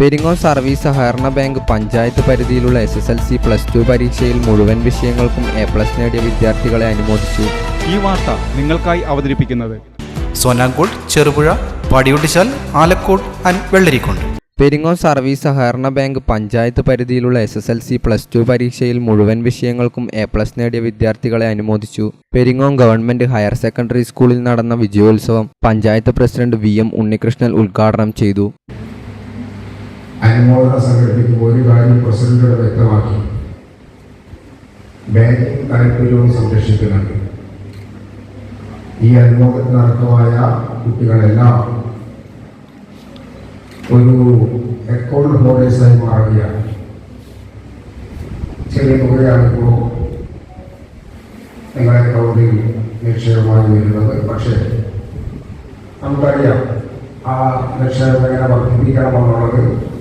Peringome service സഹകരണ bank panchayat പരിധിയിലുള്ള S S L C plus two പരീക്ഷയിൽ മുഴുവൻ വിഷയങ്ങൾക്കും എ പ്ലസ് നേടിയ വിദ്യാർത്ഥികളെ അനുമോദിച്ചു. ഈ വാർത്ത നിങ്ങൾക്കായി അവതരിപ്പിക്കുന്നത് സോനാങ്കോട് ചെറുപുഴ പടിയൊട്ടിച്ചാൽ ആലക്കോട് ആൻഡ് വെള്ളരിക്കുണ്ട് പെരിങ്ങോൾ സർവീസ് സഹകരണ ബാങ്ക് പഞ്ചായത്ത് പരിധിയിലുള്ള S S L C plus two പരീക്ഷയിൽ മുഴുവൻ വിഷയങ്ങൾക്കും എ പ്ലസ് നേടിയ വിദ്യാർത്ഥികളെ അനുമോദിച്ചു. പെരിങ്ങോം ഗവൺമെന്റ് ഹയർ സെക്കൻഡറി സ്കൂളിൽ നടന്ന വിജയോത്സവം panchayat president V M Unnikrishnan ഉദ്ഘാടനം ചെയ്തു. അനുമോദനം സംഘടിപ്പിക്കുമ്പോൾ ഒരു കാര്യം പ്രസിഡന്റിനോട് വ്യക്തമാക്കി. ബാങ്കിങ് താല്പര്യവും സംരക്ഷിക്കുന്നുണ്ട്. ഈ അനുമോദനത്തിനർഹമായ കുട്ടികളെല്ലാം ഒരു അക്കൗണ്ട് ഹോൾഡേഴ്സായി മാറുകയാണ്. ചെറിയ തുകയാണിപ്പോൾ നിങ്ങളെ അക്കൗണ്ടിൽ നിക്ഷേപമായി വരുന്നത്. പക്ഷേ നമുക്കറിയാം ആ നിക്ഷേപം എങ്ങനെ വർദ്ധിപ്പിക്കണമെന്നുള്ളത്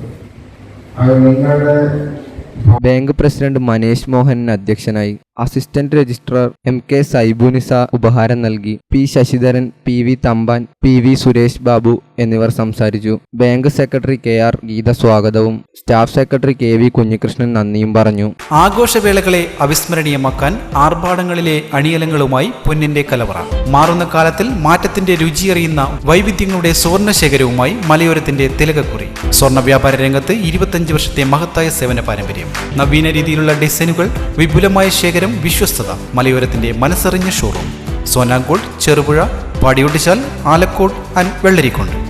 ബാങ്ക് പ്രസിഡന്റ് മനേഷ് മോഹൻ അധ്യക്ഷനായി. Assistant registrar M K Saibunisa ഉപഹാരം നൽകി. P Sasidharan P V Thampan P V Suresh Babu എന്നിവർ സംസാരിച്ചു. Bank secretary K R Geetha സ്വാഗതവും. Staff secretary K V Kunhikrishnan നന്ദിയും പറഞ്ഞു. ആഘോഷവേളകളെ അവിസ്മരണീയമാക്കാൻ ആർഭാടങ്ങളിലെ അണിയലങ്ങളുമായി പൊന്നിന്റെ കലവറ. മാറുന്ന കാലത്തിൽ മാറ്റത്തിന്റെ രുചിയറിയുന്ന വൈവിധ്യങ്ങളുടെ സുവർണശേഖരവുമായി മലയോരത്തിന്റെ തിലകക്കുറി. സ്വർണ വ്യാപാര രംഗത്ത് ഇരുപത്തഞ്ച് വർഷത്തെ മഹത്തായ സേവന പാരമ്പര്യം. നവീന രീതിയിലുള്ള ഡിസൈനുകൾ വിപുലമായ ശേഖരം വിശ്വസ്തത മലയോരത്തിന്റെ മനസ്സറിഞ്ഞ ഷോറൂം സോനാങ്കോട് ചെറുപുഴ പാടിയൊട്ടിച്ചാൽ ആലക്കോട് ആൻഡ് വെള്ളരിക്കുണ്ട്.